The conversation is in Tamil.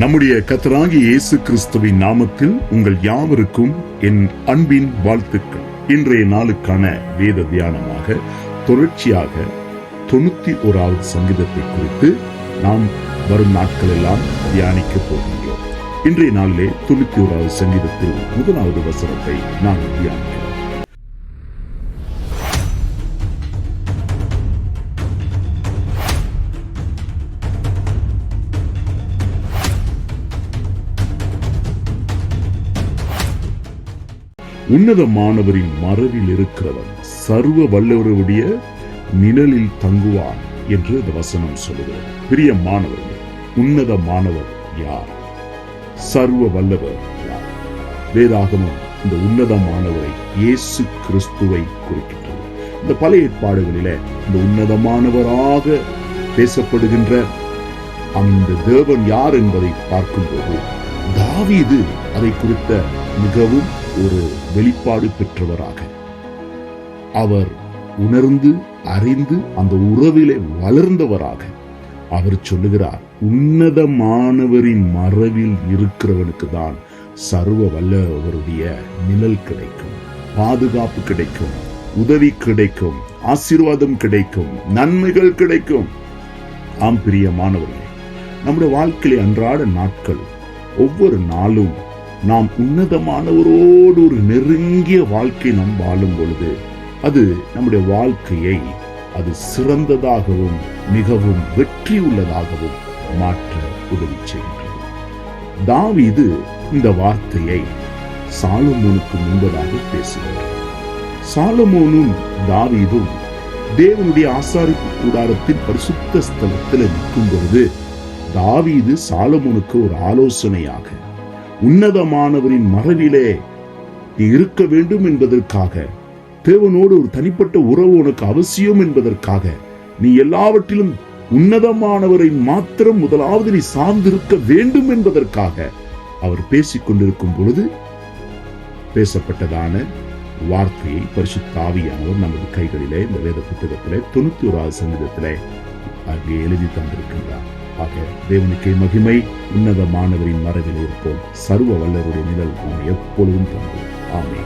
நம்முடைய கத்தராகி இயேசு கிறிஸ்துவின் நாமத்தில் உங்கள் யாவருக்கும் என் அன்பின் வாழ்த்துக்கள். இன்றைய நாளுக்கான வேத தியானமாக தொடர்ச்சியாக தொண்ணூத்தி ஓராவது சங்கீதத்தை குறித்து நாம் வரும் நாட்கள் எல்லாம் தியானிக்க போகின்றோம். இன்றைய நாளிலே தொண்ணூத்தி ஓராவது சங்கீதத்தில் முதலாவது வசனத்தை நாம் தியானிக்கிறோம் உன்னதமானவரின் மரபில் இருக்கிறவன் சர்வ வல்லவருடைய நிழலில் தங்குவான் என்று இந்த வசனம் சொல்லுகிறது பிரிய உன்னத உன்னதமானவர் யார்? சர்வ வல்லவர் யார்? வேதாகமம் இந்த உன்னதமானவரை இயேசு கிறிஸ்துவை குறிக்கின்றது. இந்த பழைய ஏற்பாடுகளில இந்த உன்னதமானவராக பேசப்படுகின்ற அந்த தேவன் யார் என்பதை பார்க்கும்போது தாவீது அதை குறித்த மிகவும் ஒரு வெளிப்பாடு பெற்றவராக. அவர் உணர்ந்து அறிந்து அந்த உறவிலே வளர்ந்தவராக. அவர் சொல்லுகிறார் உன்னதமானவரின் மறைவில் இருக்கிறவனுக்கு தான் சர்வ வல்லவருடைய நிழல் கிடைக்கும் பாதுகாப்பு கிடைக்கும் உதவி கிடைக்கும் ஆசீர்வாதம் கிடைக்கும் நன்மைகள் கிடைக்கும். ஆம் பிரியமானவர்களே நம்முடைய வாழ்க்கையில் அன்றாட நாட்கள் ஒவ்வொரு நாளும் நாம் உன்னதமானவரோடு ஒரு நெருங்கிய வாழ்க்கை நாம் வாழும் பொழுது அது நம்முடைய வாழ்க்கையை அது சிறந்ததாகவும் மிகவும் வெற்றி உள்ளதாகவும் மாற்ற உதவி செய்கின்றது. தாவீது இந்த வார்த்தையை சாலமோனுக்கு முன்பதாக பேசுகிறார். சாலமோனும் தாவீதும் தேவனுடைய ஆசாரிப்பு கூடாரத்தின் பரிசுத்த ஸ்தலத்தில் நிற்கும் பொழுது தாவீது சாலமோனுக்கு ஒரு ஆலோசனையாக உன்னதமானவரின் மரபிலே நீ இருக்க வேண்டும் என்பதற்காக தேவனோடு ஒரு தனிப்பட்ட உறவு உனக்கு அவசியம் என்பதற்காக நீ எல்லாவற்றிலும் உன்னதமானவரை மாத்திரம் முதலாவது நீ சார்ந்திருக்க வேண்டும் என்பதற்காக அவர் பேசிக் கொண்டிருக்கும் பொழுது பேசப்பட்டதான வார்த்தையை பரிசுத்தாவியானவர் நமது கைகளிலே இந்த வேத புத்தகத்திலே தொண்ணூத்தி ஓராவது சங்கீதத்திலே அங்கே எழுதி தந்திருக்கின்றார். ஆக தேவனுக்கு மகிமை உன்னதமானவரின் மரபில் இருப்போம். சர்வ வல்லருடைய நிழல் நாம் எப்பொழுதும் தங்குவோம் ஆமே